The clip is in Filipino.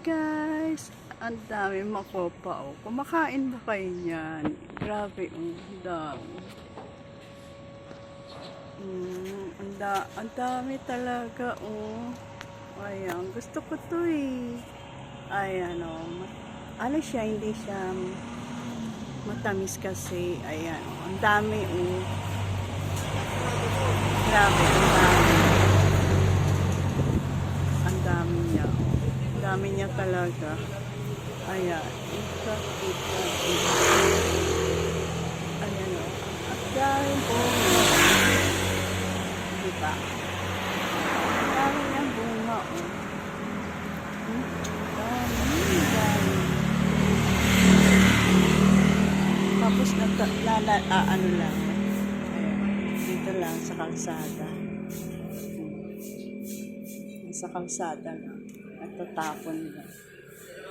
guys! Ang dami makopa oh. Kumakain ba kayo niyan? Grabe oh, ang dami. Mm, ang, da ang dami talaga oh. Ayan, gusto ko to eh. Ayan oh. Ano siya, hindi siya matamis kasi. Ayan oh, ang dami oh. Grabe, ang dami. Ang dami niya. oh. Ang dami niya talaga. Ayan. Ika, ika. Ayan o. Ang dami bunga. Diba? Ang dami niyang bunga o. Hmm? Dami, dami. Tapos nata, lala, ah, ano lang. Dito lang sa kalsada. Sa kalsada lang. Nagtatapon lang.